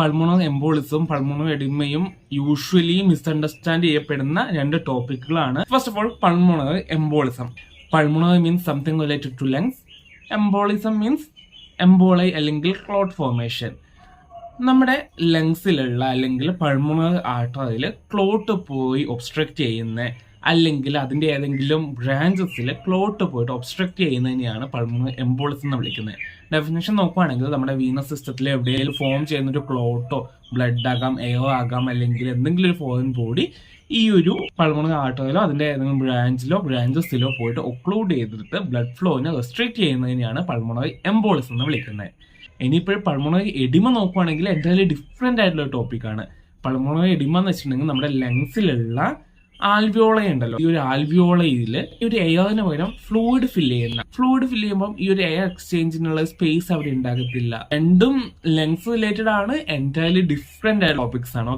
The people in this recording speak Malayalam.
പൾമണോ എംബോളിസും പൾമണോ എഡിമയും യൂഷ്വലി മിസ്അണ്ടർസ്റ്റാൻഡ് ചെയ്യപ്പെടുന്ന രണ്ട് ടോപ്പിക്കുകളാണ് first of all pulmono embolism. Pulmono means something related to lungs embolism means emboli അല്ലെങ്കിൽ ക്ലോട്ട് ഫോർമേഷൻ നമ്മുടെ ലങ്സിലുള്ള അല്ലെങ്കിൽ പൾമണറി ആർട്ടറിയിൽ ക്ലോട്ട് പോയി ഒബ്സ്ട്രക്റ്റ് ചെയ്യുന്ന. അല്ലെങ്കിൽ അതിന്റെ ഏതെങ്കിലും ബ്രാഞ്ചസിൽ ക്ലോട്ട് പോയിട്ട് ഒബ്സ്ട്രക്ട് ചെയ്യുന്നതിനെയാണ് പൾമണറി എംബോളിസം എന്ന് വിളിക്കുന്നത്. ഡെഫിനേഷൻ നോക്കുകയാണെങ്കിൽ നമ്മുടെ വീനസ് സിസ്റ്റത്തിൽ എവിടെയെങ്കിലും ഫോം ചെയ്യുന്ന ഒരു ക്ലോട്ടോ ബ്ലഡ് ആകാം എയർ ആകാം അല്ലെങ്കിൽ എന്തെങ്കിലും ഒരു ഫോറിൻ ബോഡി ഈ ഒരു പൾമണറി ആർട്ടറിയിലോ അതിന്റെ ഏതെങ്കിലും ബ്രാഞ്ചിലോ ബ്രാഞ്ചസിലോ പോയിട്ട് ഒക്ലൂഡ് ചെയ്തിട്ട് ബ്ലഡ് ഫ്ലോനെ റെസ്ട്രിക്ട് ചെയ്യുന്നതിനെയാണ് പൾമണറി എംബോളിസം എന്ന് വിളിക്കുന്നത്. ഇനിയിപ്പോൾ പൾമണറി എഡിമ നോക്കുവാണെങ്കിൽ എന്തായാലും ഡിഫറെന്റ് ആയിട്ടുള്ള ടോപ്പിക്കാണ് പൾമണറി എഡിമ എന്ന് വെച്ചിട്ടുണ്ടെങ്കിൽ നമ്മുടെ ലങ്സിലുള്ള ആൽവിയോള ഉണ്ടല്ലോ ഈ ഒരു ആൽവിയോളയിൽ ഈ ഒരു എയറിന് പകരം ഫ്ലൂയിഡ് ഫില്ല് ചെയ്യുന്ന ഫ്ലൂയിഡ് ഫില്ല് ചെയ്യുമ്പോൾ ഈ ഒരു എയർ എക്സ്ചേഞ്ചിനുള്ള സ്പേസ് അവിടെ ഉണ്ടാകത്തില്ല. രണ്ടും ലെങ്സ് റിലേറ്റഡ് ആണ് എന്റയർലി ഡിഫറെന്റ് ആയ ടോപ്പിക്സ് ആണ്.